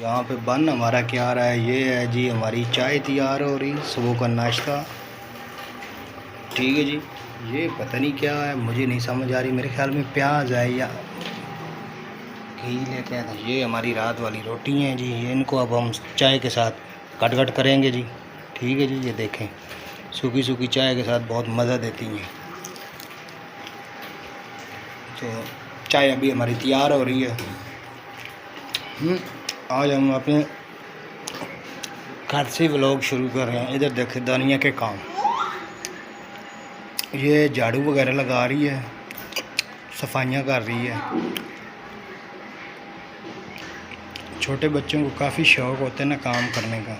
یہاں پہ بن ہمارا کیا آ رہا ہے؟ یہ ہے جی ہماری چائے تیار ہو رہی، صبح کا ناشتہ۔ ٹھیک ہے جی یہ پتہ نہیں کیا ہے، مجھے نہیں سمجھ آ رہی، میرے خیال میں پیاز ہے یا گھی لے کے یہ ہماری رات والی روٹی ہیں جی یہ ان کو اب ہم چائے کے ساتھ کٹ کٹ کریں گے جی۔ ٹھیک ہے جی یہ دیکھیں۔ سوکھی سوکھی چائے کے ساتھ بہت مزہ دیتی ہیں۔ تو چائے ابھی ہماری تیار ہو رہی ہے۔ آج ہم اپنے گھر سے ولاگ شروع کر رہے ہیں۔ ادھر دیکھیں دانیہ کے کام۔ یہ جھاڑو وغیرہ لگا رہی ہے۔ صفائیاں کر رہی ہے۔ چھوٹے بچوں کو کافی شوق ہوتا ہے نا کام کرنے کا۔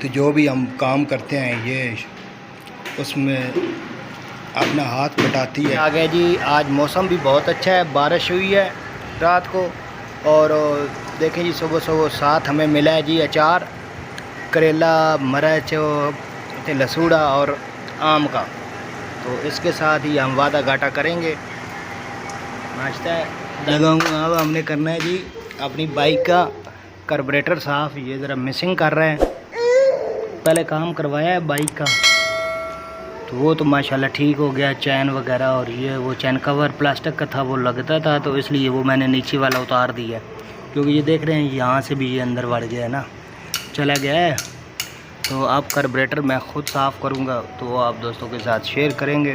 تو جو بھی ہم کام کرتے ہیں، یہ اس میں اپنا ہاتھ بٹاتی ہے۔ آگے جی آج موسم بھی بہت اچھا ہے، بارش ہوئی ہے رات کو۔ اور دیکھیں جی صبح صبح ساتھ ہمیں ملا ہے جی اچار، کریلا، مرچ لسوڑا اور آم کا۔ تو اس کے ساتھ ہی ہم وعدہ گاٹا کریں گے۔ ناشتہ ہے۔ لگاؤں، اب ہم نے کرنا ہے جی اپنی بائک کا کربریٹر صاف، یہ ذرا مسنگ کر رہے ہیں۔ پہلے کام کروایا ہے بائک کا۔ تو وہ تو ماشاءاللہ ٹھیک ہو گیا چین وغیرہ اور یہ وہ چین کور پلاسٹک کا تھا، وہ لگتا تھا تو اس لیے وہ میں نے نیچے والا اتار دیا کیونکہ یہ دیکھ رہے ہیں یہاں سے بھی یہ اندر بڑھ گیا ہے نا۔ چلا گیا ہے۔ تو اب کربریٹر میں خود صاف کروں گا تو وہ آپ دوستوں کے ساتھ شیئر کریں گے۔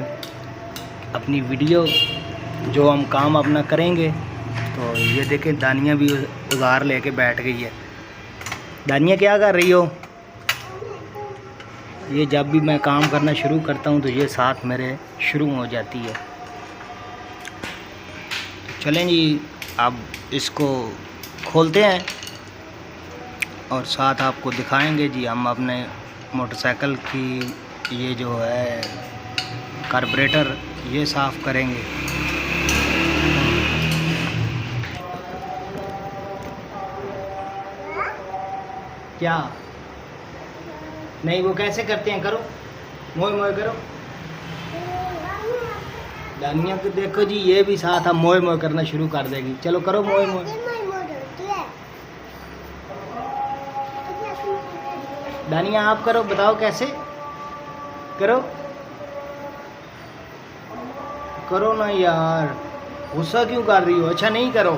اپنی ویڈیو جو ہم کام اپنا کریں گے تو یہ دیکھیں دانیہ بھی ادار لے کے بیٹھ گئی ہے۔ دانیہ کیا کر رہی ہو؟ یہ جب بھی میں کام کرنا شروع کرتا ہوں تو یہ ساتھ میرے شروع ہو جاتی ہے۔ چلیں جی اب اس کو کھولتے ہیں اور ساتھ آپ کو دکھائیں گے جی۔ ہم اپنے موٹر سائیکل کی یہ جو ہے کاربریٹر یہ صاف کریں گے۔ کیا؟ نہیں، وہ کیسے کرتے ہیں؟ کرو۔ موئے موئے کرو۔ دانیہ کو دیکھو جی یہ بھی ساتھ اب موئے موئے کرنا شروع کر دے گی۔ چلو کرو موئے موئے۔ دانیہ آپ کرو، بتاؤ کیسے؟ کرو۔ کرو نا یار۔ غصہ کیوں کر رہی ہو؟ اچھا نہیں کرو۔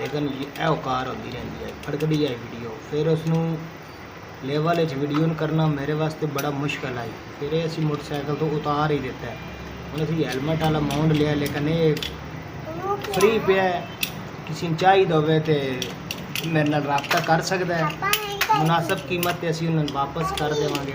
ਲੇਕਿਨ ਇਹ ਔਕਾਰ ਹੁੰਦੀ ਰਹਿੰਦੀ ਹੈ ਫੜਕਦੀ ਹੈ ਵੀਡੀਓ ਫਿਰ ਉਸ ਨੂੰ ਲੈਵਲ 'ਚ ਵੀਡੀਓ ਨੂੰ ਕਰਨਾ ਮੇਰੇ ਵਾਸਤੇ ਬੜਾ ਮੁਸ਼ਕਲ ਆਈ ਫਿਰ ਇਹ ਅਸੀਂ ਮੋਟਰਸਾਈਕਲ ਤੋਂ ਉਤਾਰ ਹੀ ਦਿੱਤਾ ਹੁਣ ਅਸੀਂ ਹੈਲਮਟ ਵਾਲਾ ਮਾਉਂਡ ਲਿਆ ਲੇਕਿਨ ਇਹ ਫ੍ਰੀ ਪਿਆ ਕਿਸੇ ਨੂੰ ਚਾਹੀਦਾ ਹੋਵੇ ਤੇ ਮੇਰੇ ਨਾਲ ਰਾਬਤਾ ਕਰ ਸਕਦਾ ਹੈ ਮੁਨਾਸਬ ਕੀਮਤ ਤੇ ਅਸੀਂ ਉਹਨਾਂ ਨੂੰ ਵਾਪਸ ਕਰ ਦੇਵਾਂਗੇ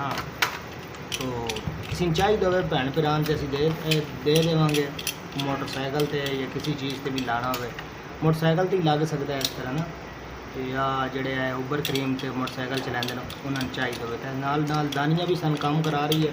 ਹਾਂ ਤੋ ਸਿੰਚਾਈ ਦੋਵੇਂ ਭੈਣ ਭਰਾਵਾਂ ਤੇ ਅਸੀਂ ਦੇ ਇਹ ਦੇ ਦੇਵਾਂਗੇ ਮੋਟਰਸਾਈਕਲ ਤੇ ਜਾਂ ਕਿਸੇ ਚੀਜ਼ ਤੇ ਵੀ ਲਾਣਾ ਹੋਵੇ ਮੋਟਰਸਾਈਕਲ ਤੇ ਹੀ ਲੱਗ ਸਕਦਾ ਹੈ ਇਸ ਤਰ੍ਹਾਂ ਨਾ ਤੇ ਆ ਜਿਹੜੇ ਆ ਉਬਰ ਕਰੀਮ ਤੇ ਮੋਟਰਸਾਈਕਲ ਚਲਾਉਂਦੇ ਨੇ ਉਹਨਾਂ ਨੂੰ ਚਾਹੀਦਾ ਹੋਵੇ ਤਾਂ ਨਾਲ ਨਾਲ ਦਾਨੀਆਂ ਵੀ ਸਾਨੂੰ ਕੰਮ ਕਰਾ ਰਹੀ ਹੈ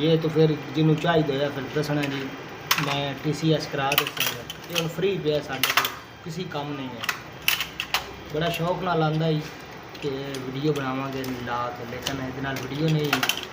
ਇਹ ਤਾਂ ਫਿਰ ਜਿਹਨੂੰ ਚਾਹੀਦਾ ਆ ਫਿਰ ਦੱਸਣਾ ਜੀ ਮੈਂ ਟੀਸੀਐਸ ਕਰਾ ਦੱਸਾਂਗਾ ਇਹ ਹੁਣ ਫ੍ਰੀ ਪਿਆ ਸਾਡੇ ਕੋਲ ਕਿਸੇ ਕੰਮ ਨਹੀਂ ਹੈ ਬੜਾ ਸ਼ੌਕ ਨਾਲ ਆਂਦਾ ਜੀ ਕਿ ਵੀਡੀਓ ਬਣਾਵਾਂਗੇ ਲਾ ਕੇ ਲੇਕਿਨ ਇਹਦੇ ਨਾਲ ਵੀਡੀਓ ਨਹੀਂ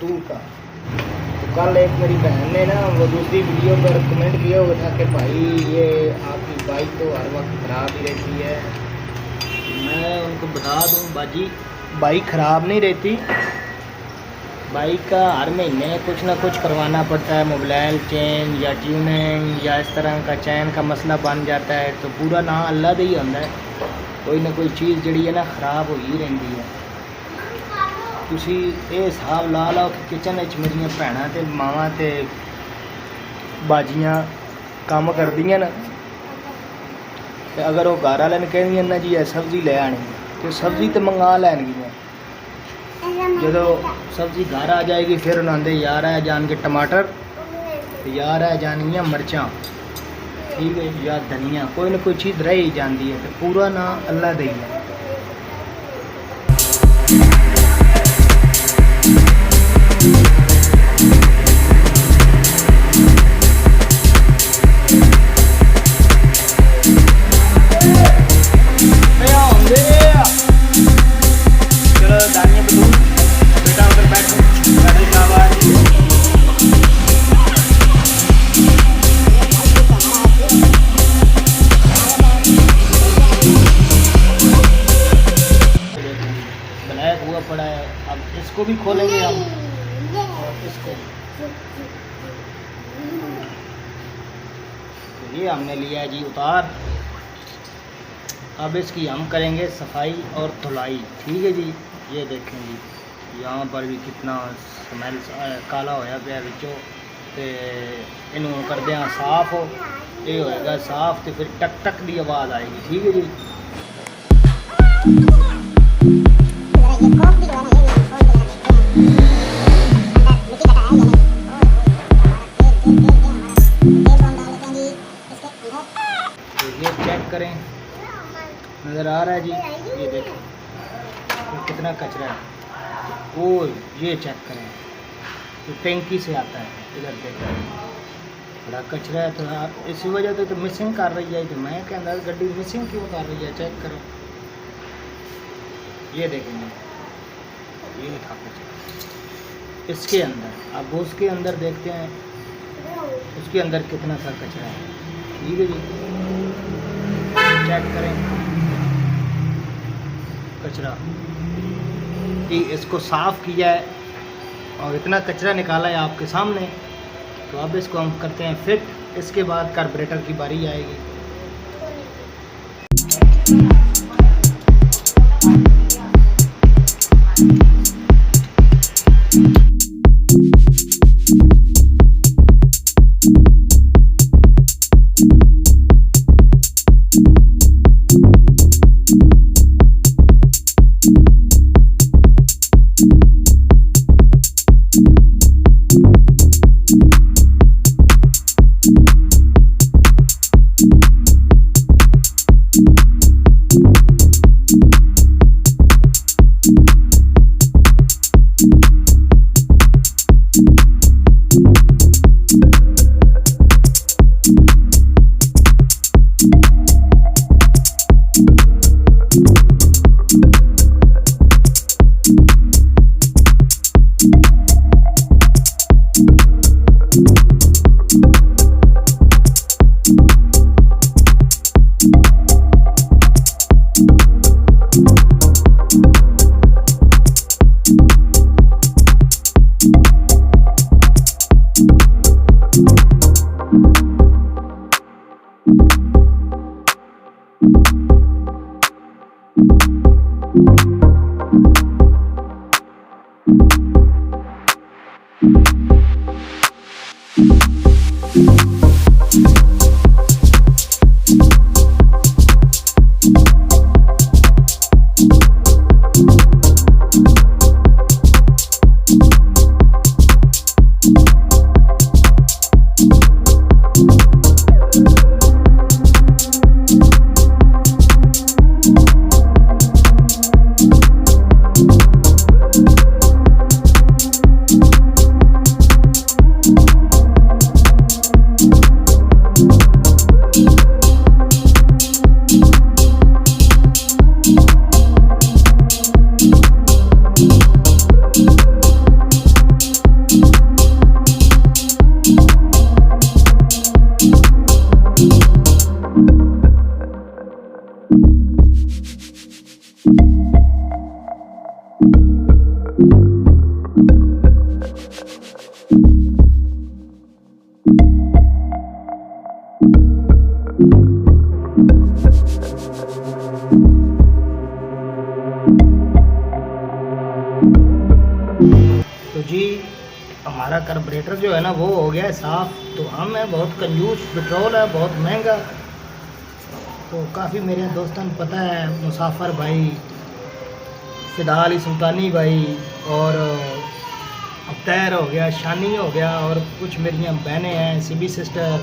دور کا تو کل ایک میری بہن نے نا وہ دوسری ویڈیو پر کمنٹ کیا ہوا تھا کہ بھائی یہ آپ کی بائک تو ہر وقت خراب ہی رہتی ہے میں ان کو بتا دوں باجی بائک خراب نہیں رہتی بائک کا ہر مہینے کچھ نہ کچھ کروانا پڑتا ہے موبائل چین یا ٹیوننگ یا اس طرح کا چین کا مسئلہ بن جاتا ہے تو پورا نا اللہ ہی ہوتا ہے کوئی نہ کوئی چیز جڑی ہے نا خراب ہو ہی رہتی ہے ਤੁਸੀਂ ਇਹ ਹਿਸਾਬ ਲਾ ਲਓ ਕਿ ਕਿਚਨ ਵਿੱਚ ਮੇਰੀਆਂ ਭੈਣਾਂ ਤੇ ਮਾਵਾਂ ਤੇ ਬਾਜੀਆਂ ਕੰਮ ਕਰਦੀਆਂ ਨੇ। ਤੇ ਅਗਰ ਉਹ ਘਰ ਵਾਲਿਆਂ ਨੂੰ ਕਹਿੰਦੀਆਂ ਨਾ ਜੀ ਇਹ ਸਬਜ਼ੀ ਲੈ ਆਣੀ ਤੇ ਸਬਜ਼ੀ ਤੇ ਮੰਗਾ ਲੈਣਗੀਆਂ। ਜਦੋਂ ਸਬਜ਼ੀ ਘਰ ਆ ਜਾਏਗੀ, ਫਿਰ ਉਹਨਾਂ ਦੇ ਯਾਰ ਆ ਜਾਣਗੇ ਟਮਾਟਰ ਤੇ ਯਾਰ ਆ ਜਾਣਗੀਆਂ ਮਿਰਚਾਂ। ਠੀਕ ਹੈ ਜਾਂ ਧਨੀਆ। ਕੋਈ ਨਾ ਕੋਈ ਚੀਜ਼ ਰਹਿ ਜਾਂਦੀ ਹੈ ਤੇ ਪੂਰਾ ਨਾਂ ਅੱਲਾ ਦਾ ਹੀ। کو بھی کھولیں گے ہم۔ اس کو یہ ہم نے لیا جی اتار۔ اب اس کی ہم کریں گے صفائی اور دھلائی۔ ٹھیک ہے جی یہ دیکھیں جی۔ یہاں پر بھی کتنا سمیل کالا ہویا پیا بچوں۔ انہوں کر دیا، صاف ہو۔ یہ ہوئے گا صاف تو پھر ٹک ٹک بھی آواز آئے گی۔ ٹھیک ہے جی۔ یہ چیک کریں۔ تو ٹینکی سے آتا ہے، ادھر دیکھیں بڑا کچرا ہے تو آپ اسی وجہ سے تو مسنگ کر رہی ہے۔ کہ میں کہ انداز گڈی مسنگ کیوں کر رہی ہے؟ چیک کریں یہ دیکھیں گے۔ یہ تھا کچرا۔ اس کے اندر، آپ اس کے اندر دیکھتے ہیں۔ اس کے اندر کتنا سا کچرا ہے۔ ٹھیک ہے جی۔ چیک کریں۔ کچرا۔ کہ اس کو صاف کیا ہے اور اتنا کچرا نکالا ہے آپ کے سامنے، تو اب اس کو ہم کرتے ہیں فٹ، اس کے بعد کاربریٹر کی باری آئے گی۔ ہو گیا ہے صاف، تو ہم ہیں، بہت کنجوس پٹرول ہے، بہت مہنگا۔ تو کافی میرے دوستان پتہ ہے، مسافر بھائی فدا علی سلطانی بھائی، اور اختیر ہو گیا، شانی ہو گیا، اور کچھ میری بہنیں ہیں، C B sister,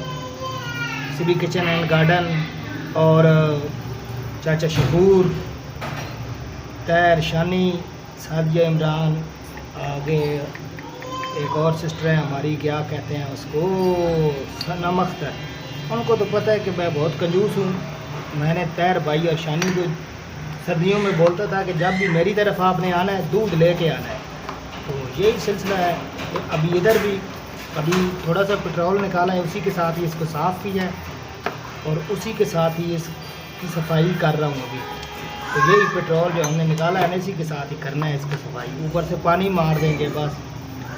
C B kitchen and garden, اور، چاچا شکور تیر شانی سعدیہ عمران، آگے ایک اور سسٹر ہے ہماری، کیا کہتے ہیں اس کو؟ سنم اختر ان کو تو پتہ ہے کہ میں بہت کنجوس ہوں۔ میں نے تیر، بھائی اور شانی کو سردیوں میں بولتا تھا کہ جب بھی میری طرف آپ نے آنا ہے، دودھ لے کے آنا ہے۔ تو یہی سلسلہ ہے کہ ابھی ادھر بھی، ابھی تھوڑا سا پٹرول نکالا ہے، اسی کے ساتھ ہی اس کو صاف کیا ہے۔ اور اسی کے ساتھ ہی اس کی صفائی کر رہا ہوں ابھی۔ تو یہی پٹرول جو ہم نے نکالا ہے نا اسی کے ساتھ ہی کرنا ہے اس کی صفائی۔ اوپر سے پانی مار دیں گے بس۔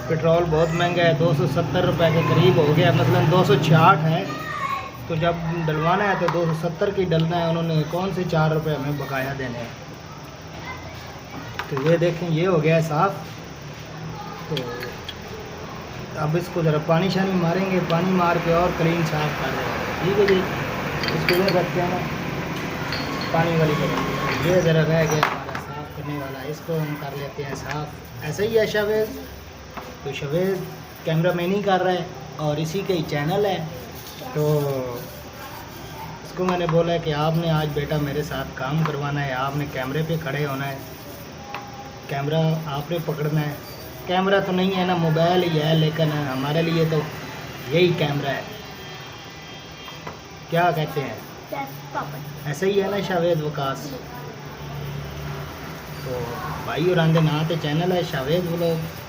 پٹرول بہت مہنگا ہے، دو سو ستر روپے کے قریب ہو گیا، مثلاً دو سو چھیاٹھ ہے۔ تو جب ڈلوانا ہے تو دو سو ستر کی ڈلنا ہے، انہوں نے کون سے چار روپے ہمیں بقایا دینے ہیں؟ تو یہ دیکھیں، یہ ہو گیا ہے صاف۔ تو اب اس کو ذرا پانی شانی ماریں گے، پانی مار کے اور کلین صاف کر دیں گے ٹھیک ہے جی اس کو یہ رکھتے ہیں نا۔ پانی والی کریں گے یہ ذرا رہ گیا ہمارا صاف کرنے والا، اس کو ہم کر لیتے ہیں صاف۔ ایسے ہی ہے شویز تو شویز کیمرہ مین ہی کر رہا ہے اور اسی کا ہی چینل ہے۔ تو اس کو میں نے بولا ہے کہ آپ نے آج بیٹا میرے ساتھ کام کروانا ہے آپ نے کیمرے پہ کھڑے ہونا ہے۔ کیمرہ آپ نے پکڑنا ہے۔ کیمرہ تو نہیں ہے نا موبائل ہی ہے لیکن ہمارے لیے تو یہی کیمرہ ہے۔ کیا کہتے ہیں؟ ایسے ہی ہے نا شاوید وکاس۔ تو بھائی اور آندے نہاتے چینل ہے شاوید بلوگ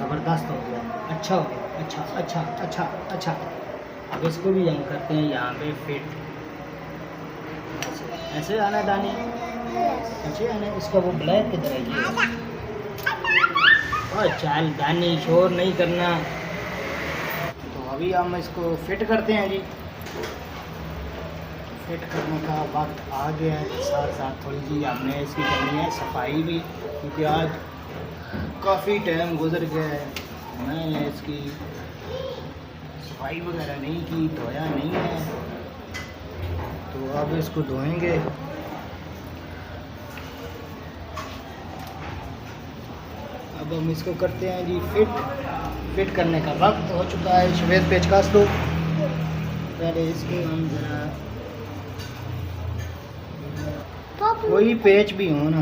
زبردست ہو گیا۔ اچھا ہو گیا۔ اچھا اچھا اچھا اچھا۔ اب اس کو بھی ہم کرتے ہیں، یہاں پہ فٹ ایسے ایسے آنا دانے اچھے آنا اس کا وہ بلیک کدھر ہے؟ اور چال دانی، شور نہیں کرنا۔ تو ابھی ہم اس کو فٹ کرتے ہیں جی۔ فٹ کرنے کا وقت آ گیا ہے۔ ساتھ ساتھ تھوڑی جی ہم نے اس کی کرنی ہے صفائی بھی، کیونکہ آج کافی ٹائم گزر گیا میں نے اس کی صفائی وغیرہ نہیں کی دھویا نہیں ہے۔ تو اب اس کو دھوئیں گے۔ اب ہم اس کو کرتے ہیں جی فٹ۔ فٹ کرنے کا وقت ہو چکا ہے۔ شوید پیچکاس دو پہلے اس کو ہم ذرا کوئی پیچ بھی ہو نا۔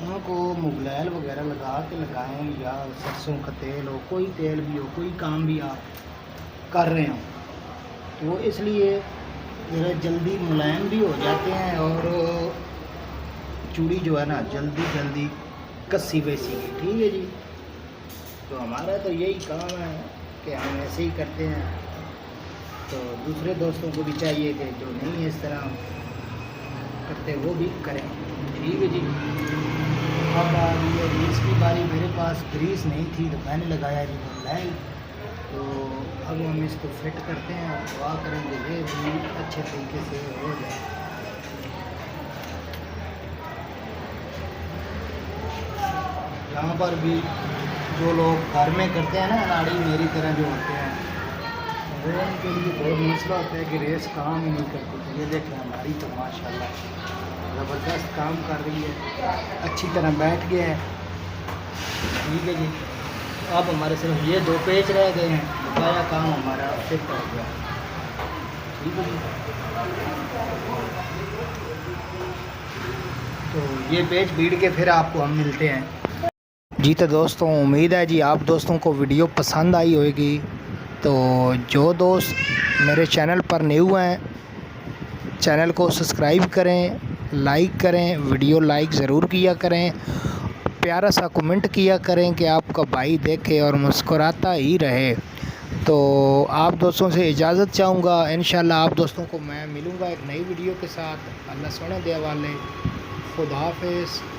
ان کو مغلیل وغیرہ لگا کے لگائیں یا سرسوں کا تیل ہو، کوئی تیل بھی ہو، کوئی کام بھی آپ کر رہے ہوں۔ تو اس لیے جلدی ملائم بھی ہو جاتے ہیں اور چوڑی جو ہے نا، جلدی جلدی کسی بیسی ہے ٹھیک ہے جی۔ تو ہمارا تو یہی کام ہے کہ ہم ایسے ہی کرتے ہیں۔ تو دوسرے دوستوں کو بھی چاہیے کہ جو نہیں اس طرح کرتے وہ بھی کریں۔ ٹھیک ہے جی۔ اب یہ ریس کی باری میرے پاس گریس نہیں تھی، تو میں نے لگایا جی ریبن لائن تو اب ہم اس کو فٹ کرتے ہیں اور دعا کریں گے یہ بھی اچھے طریقے سے ہو جائے۔ یہاں پر بھی جو لوگ گھر میں کرتے ہیں نا اناڑی میری طرح جو ہوتے ہیں، وہ ان کے لیے بہت مسئلہ ہوتا ہے کہ ریس کام ہی نہیں کرتی یہ دیکھیں ہماری تو ماشاء اللہ زبردست کام کر رہی ہے۔ اچھی طرح بیٹھ گیا ہے۔ ٹھیک ہے جی۔ اب ہمارے صرف یہ دو پیج رہ گئے ہیں۔ بقایا کام ہمارا فٹ ہو گیا ٹھیک ہے جی۔ تو یہ پیج بیڑ کے پھر آپ کو ہم ملتے ہیں۔ جی تو دوستوں، امید ہے جی آپ دوستوں کو ویڈیو پسند آئی ہوئے گی تو جو دوست میرے چینل پر نیو ہیں، چینل کو سبسکرائب کریں۔ لائک کریں، ویڈیو لائک ضرور کیا کریں، پیارا سا کمنٹ کیا کریں کہ آپ کا بھائی دیکھے اور مسکراتا ہی رہے۔ تو آپ دوستوں سے اجازت چاہوں گا، انشاءاللہ آپ دوستوں کو میں ملوں گا ایک نئی ویڈیو کے ساتھ۔ اللہ سونے دے والے خدا حافظ۔